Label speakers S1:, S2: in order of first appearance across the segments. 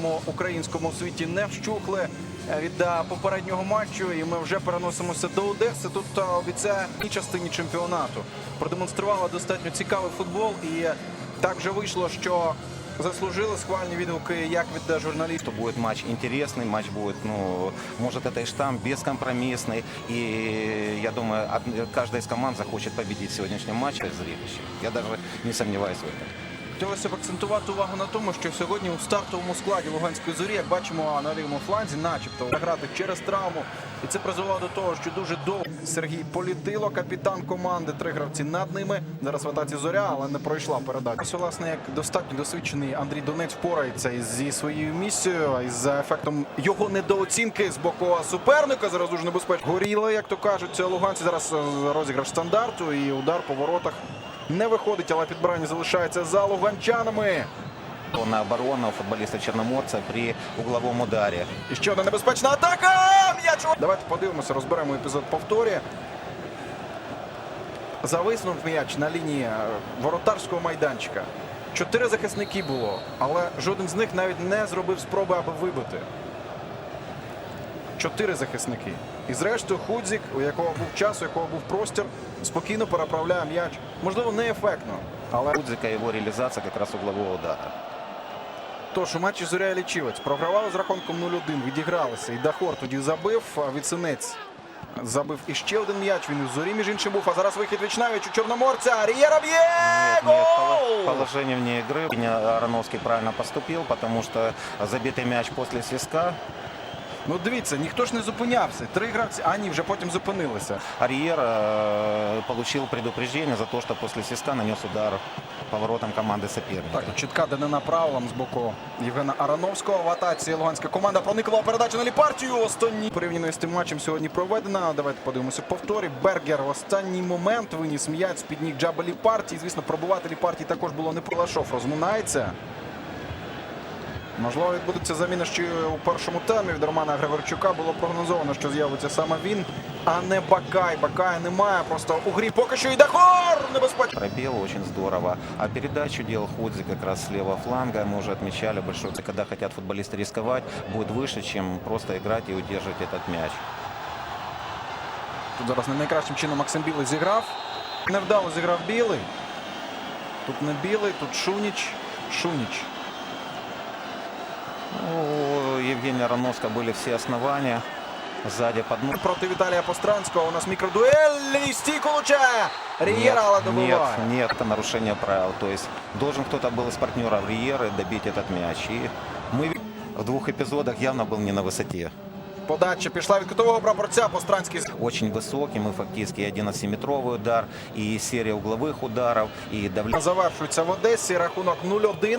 S1: футбольному українському світі не вщухли е, від е, попереднього матчу, і ми вже переносимося до Одеси. Тут е, обіцяє і частині чемпіонату продемонструвала достатньо цікавий футбол, і так вже вийшло, що заслужили схвальні відгуки як від е, журналістів.
S2: что будет матч интересный, матч будет, ну, может, это и штамм бескомпромиссный. И я думаю, од- каждая из команд захочет победить в сегодняшнем матче зрелище. Я даже не сомневаюсь в этом.
S1: Хотілося б акцентувати увагу на тому, що сьогодні у стартовому складі Луганської зорі, як бачимо на лівому фланзі, начебто грати через травму. І це призвело до того, що дуже довго Сергій Політило, капітан команди, три гравці над ними. Зараз в атаці зоря, але не пройшла передача. Ось, власне, як достатньо досвідчений Андрій Донець впорається зі своєю місією, а із ефектом його недооцінки з боку суперника. Зараз дуже небезпечно. Горіло, як то кажуть, луганці. Зараз е, розіграш стандарту і удар по воротах. Не виходить, але підбирання залишається за луганчанами.
S2: На оборону футболиста Черноморца при угловом ударе.
S1: І ще одна небезпечна атака! М'яч! Давайте подивимося, розберемо епізод повторі. Зависнув м'яч на лінії е, воротарського майданчика. Чотири захисники було, але жоден з них навіть не зробив спроби, аби вибити. Чотири захисники. І зрештою Худзік, у якого був час, у якого був простір, спокійно переправляє м'яч. Можливо, не ефектно, але
S2: Гудзика его реализация как раз углового удара.
S1: Тож у матчі Зоря і Лічівець програвали з рахунком 0-1, відігралися. І Дахор тоді забив, а Віценець забив іще один м'яч. Він у зорі, між іншим був. А зараз вихід Вічнавіч у Чорноморця. Рієра б'є! Гол!
S2: поло- положение вне игры. Ароновский правильно поступил, потому что забитый мяч после свистка.
S1: Ну дивіться, ніхто ж не зупинявся. Три гравці, а ні, вже потім зупинилися.
S2: Арьер э, получил предупреждение за то, что после свистка нанес удар по воротам команды соперника.
S1: Так, чітка данина правилам з боку Євгена Арановського. В атаці луганська команда проникла передачу на ліпартію. Останній порівняно з тим матчем сьогодні проведена. Давайте подивимося повторі. Бергер в останній момент виніс м'яч з-під ніг Джаба Ліпартії. Звісно, пробувати Ліпартії також було не Пилашов. Розминається. Можливо, відбудеться заміна ще й у першому темі від Романа Григорчука. Було прогнозовано, що з'явиться саме він, а не Бакай. Бакая немає. Просто у грі поки що і Дахор небезпечно.
S2: Пробел очень здорово. А передачу делал Худзи как раз с левого фланга. Мы уже отмечали большой. Когда хотят футболисты рисковать, будет выше, чем просто играть и удерживать этот мяч.
S1: Тут зараз не найкращим чином Максим Білий зіграв. Невдало зіграв Білий. Тут не Білий, тут Шуніч. Шуніч.
S2: Ну, у Евгения Ароновского были все основания. Сзади под ну,
S1: Проти Віталія Постранського у нас мікродуель. І стійку влучає. Рієра, але
S2: нет,
S1: добиває.
S2: нет, это нарушение правил. То есть должен кто-то был из партнеров Риеры добить этот мяч. И мы в двух эпизодах явно был не на высоте.
S1: Подача пішла від кутового прапорця. Постранський.
S2: Очень высокий, мы фактически 11-метровый удар, и серия угловых ударов, и давление.
S1: Завершується в Одесі. Рахунок 0-1.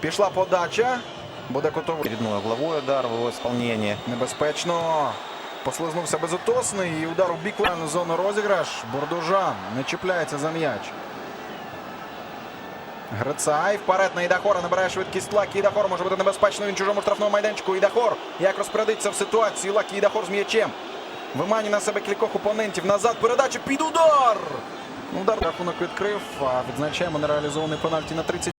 S1: Пішла подача. Буде кутовий.
S2: Очередной угловой удар в его исполнении.
S1: Небезпечно. Послизнувся безотосний і удар у бік зону розіграш. Бордужан не чіпляється за м'яч. Грицай вперед на Ідахора набирає швидкість Лакі. Ідахор може бути небезпечно. Він чужому штрафному майданчику. Ідахор як розпорядиться в ситуації. Лакі Ідахор з м'ячем. Виманює на себе кількох опонентів. Назад передача під удар. Удар рахунок відкрив. А відзначаємо нереалізований пенальті на 30